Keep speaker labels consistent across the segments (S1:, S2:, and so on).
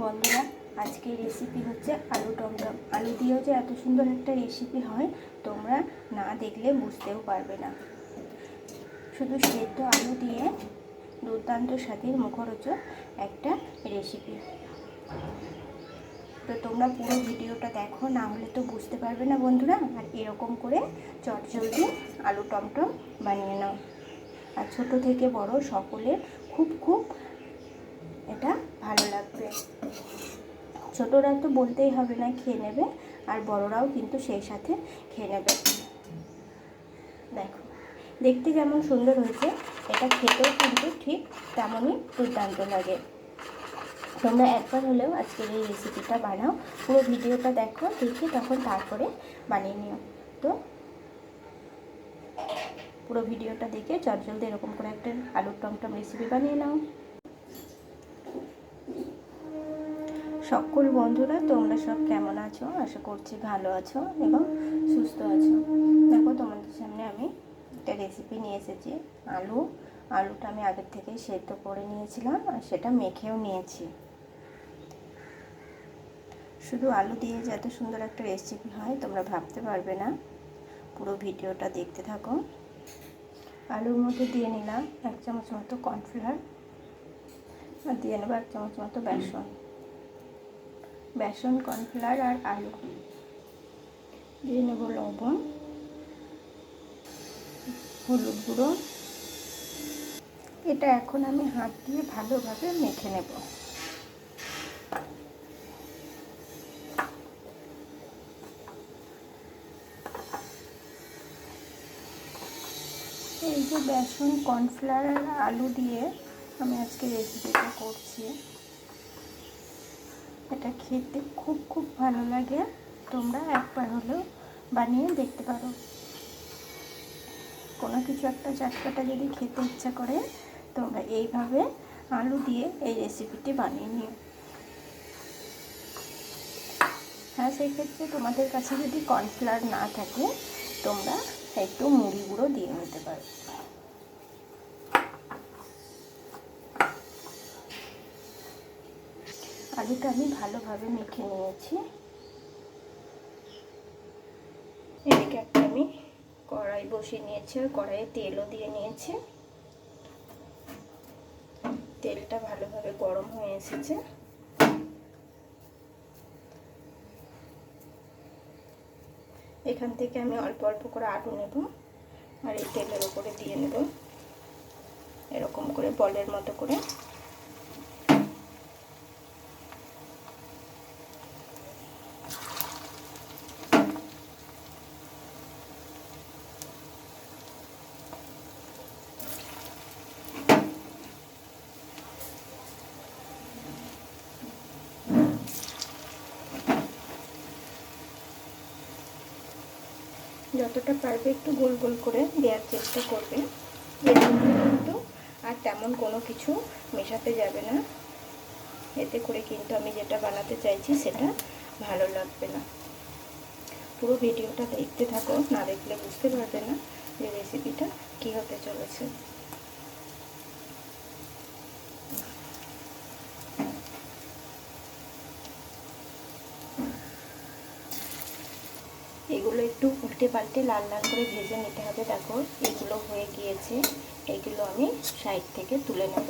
S1: বন্ধুরা, আজকের রেসিপি হচ্ছে আলু টমটম আলু দিয়েও যে এত সুন্দর একটা রেসিপি হয়, তোমরা না দেখলে বুঝতেও পারবে না। শুধু সেদ্ধ আলু দিয়ে দুর্দান্ত স্বাদের মুখরোচক একটা রেসিপি তো তোমরা পুরো ভিডিওটা দেখো, না হলে তো বুঝতে পারবে না বন্ধুরা। আর এরকম করে চটজলদি আলু টমটম বানিয়ে নাও। আর ছোটো থেকে বড় সকলের খুব খুব এটা ভালো লাগবে। ছোটরা তো বলতেই হবে না, খেয়ে নেবে, আর বড়রাও কিন্তু সেই সাথে খেয়ে নেবে। দেখো, দেখতে যেমন সুন্দর হয়েছে, এটা খেতেও কিন্তু ঠিক তেমনই দুর্দান্ত লাগে। তোমরা একবার হলেও আজকের এই রেসিপিটা বানাও, পুরো ভিডিওটা দেখো, দেখে তখন তারপরে বানিয়ে নিও। তো পুরো ভিডিওটা দেখে চটজলদি এরকম করে একটা আলুর টমটম রেসিপি বানিয়ে নাও। সকল বন্ধুরা, তোমরা সব কেমন আছো? আশা করছি ভালো আছো এবং সুস্থ আছো। দেখো, তোমাদের সামনে আমি একটা রেসিপি নিয়ে এসেছি। আলু, আলুটা আমি আগের থেকেই সেদ্ধ করে নিয়েছিলাম আর সেটা মেখেও নিয়েছি। শুধু আলু দিয়ে যে এত সুন্দর একটা রেসিপি হয়, তোমরা ভাবতে পারবে না। পুরো ভিডিওটা দেখতে থাকো। আলুর মধ্যে দিয়ে নিলাম এক চামচ মতো কর্নফ্লাওয়ার আর দিয়ে নেব এক চামচ মতো বেসন। বেসন, কর্নফ্লাওয়ার আর আলু। দিয়ে নেব লবণ, হলুদ গুঁড়ো। এটা এখন আমি হাত দিয়ে ভালোভাবে মেখে নেব। এই যে বেসন, কর্নফ্লাওয়ার আর আলু দিয়ে আমি আজকে রেসিপিটা করছি। এটা খেতে খুব খুব ভালো লাগে। তোমরা একবার হলেও বানিয়ে দেখতে পারো। কোনো কিছু একটা চটপাটা যদি খেতে ইচ্ছা করে, তোমরা এইভাবে আলু দিয়ে এই রেসিপিটি বানিয়ে নিও। হ্যাঁ সেই ক্ষেত্রে তোমাদের কাছে যদি কর্নফ্লাওয়ার না থাকে, তোমরা একটু মুড়ি গুঁড়ো দিয়ে নিতে পারো। আলুটা আমি ভালোভাবে মেখে নিয়েছি। এদিকে একটা আমি কড়াই বসিয়ে নিয়েছি আর কড়াইয়ে তেলও দিয়ে নিয়েছি। তেলটা ভালোভাবে গরম হয়ে এসেছে। এখান থেকে আমি অল্প অল্প করে আলু নেব আর এই তেলের ওপরে দিয়ে নেব। এরকম করে বলের মতো করে। যতটা পারবে একটু গোল গোল করে দেওয়ার চেষ্টা করবে। কিন্তু আর তেমন কোনো কিছু মেশাতে যাবে না। এতে করে কিন্তু আমি যেটা বানাতে চাইছি সেটা ভালো লাগবে না। পুরো ভিডিওটা দেখতে থাকো, না দেখলে বুঝতে পারবে না যে রেসিপিটা কী হতে চলেছে। এগুলো একটু উল্টে পাল্টে লাল লাল করে ভেজে নিতে হবে। দেখো, এগুলো হয়ে গিয়েছে। এগুলো আমি সাইড থেকে তুলে নেব।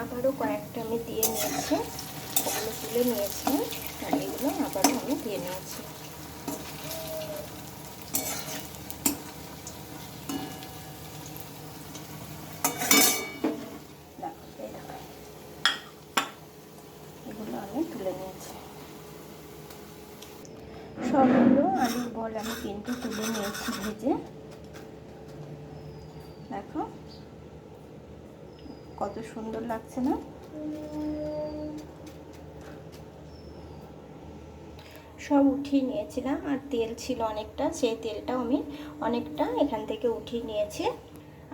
S1: আবারও কয়েকটা আমি দিয়ে নিয়েছি। ওগুলো তুলে নিয়েছি। আর এগুলো আবারও আমি দিয়ে নিয়েছি এগুলো আমি তুলে নিয়েছি সবগুলো আলুর বল আমি কিন্তু তুলে নিয়েছি ভেজে। দেখো, কত সুন্দর লাগছে না? সব উঠিয়ে নিয়েছিলাম আর তেল ছিল অনেকটা, সেই তেলটাও আমি অনেকটা এখান থেকে উঠিয়ে নিয়েছি।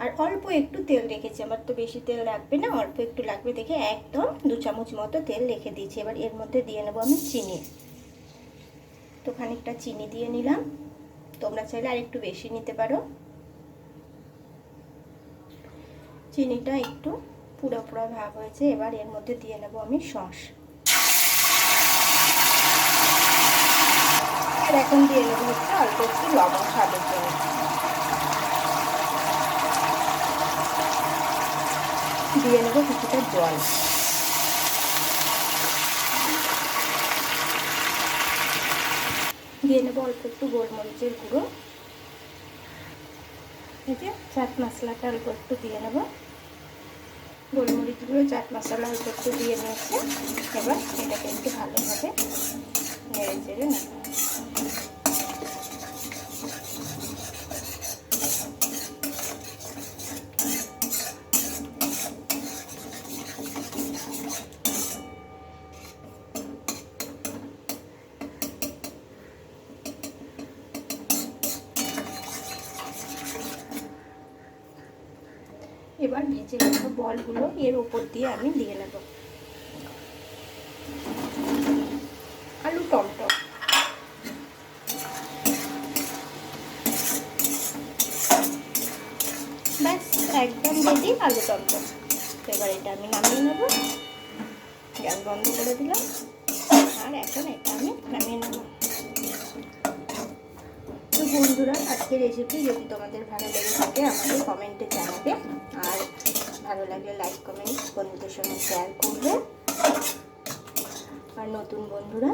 S1: আর অল্প একটু তেল রেখেছি, আমার তো বেশি তেল লাগবে না, অল্প একটু লাগবে দেখে একদম দু চামচ মতো তেল রেখে দিয়েছি। এবার এর মধ্যে দিয়ে নেব আমি চিনি। তো খানিকটা চিনি দিয়ে নিলাম। তোমরা চাইলে আর একটু বেশি নিতে পারো। চিনিটা একটু পুরো পুরো ভাব হয়েছে, এবার এর মধ্যে দিয়ে নেব আমি সস। এখন দিয়ে নেব হচ্ছে অল্প একটু লবণ স্বাদের জন্য। দিয়ে নেব কিছুটা জল। দিয়ে নেব অল্প একটু গোলমরিচের গুঁড়ো। এই যে চাট মশলাটা অল্প একটু দিয়ে নেব। গোলমরিচ গুঁড়ো চাট মশলা অল্প একটু দিয়ে নিয়েছে। এবার এটাকে একটু ভালোভাবে নেড়ে চেড়ে নেব। এবার ভেজে রাখা বলগুলো এর উপর দিয়ে আমি দিয়ে নেব। আলু টমটম ব্যাস, একদম রেডি আলু টমটম এবার এটা আমি নামিয়ে নেব। গ্যাস বন্ধ করে দিলাম। আর এখন এটা আমি নামিয়ে নেব। বন্ধুরা আজকে রেসিপি যদি তোমাদের ভালো লেগে থাকে, আমাকে কমেন্টে জানাবে। আর ভালো লাগলে লাইক কমেন্ট বন্ধুদের সঙ্গে শেয়ার করবে। আর নতুন বন্ধুরা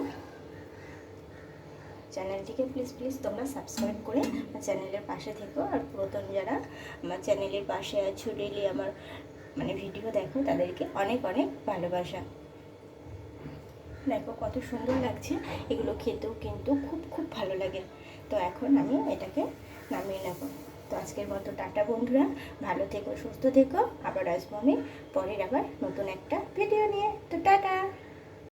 S1: চ্যানেলটিকে প্লিজ প্লিজ তোমরা সাবস্ক্রাইব করে চ্যানেলের পাশে থেকো। আর পুরাতন যারা আমার চ্যানেলের পাশে আছো ডেলি আমার মানে ভিডিও দেখো, তাদেরকে অনেক অনেক ভালোবাসা। দেখো কত সুন্দর লাগছে। এগুলো খেতেও কিন্তু খুব খুব ভালো লাগে। তো এখন আমি এটাকে নামিয়ে নেব। তো আজকের মতো টাটা বন্ধুরা, ভালো থেকো, সুস্থ থেকো। আবার আসব আমি পরের আবার নতুন একটা ভিডিও নিয়ে।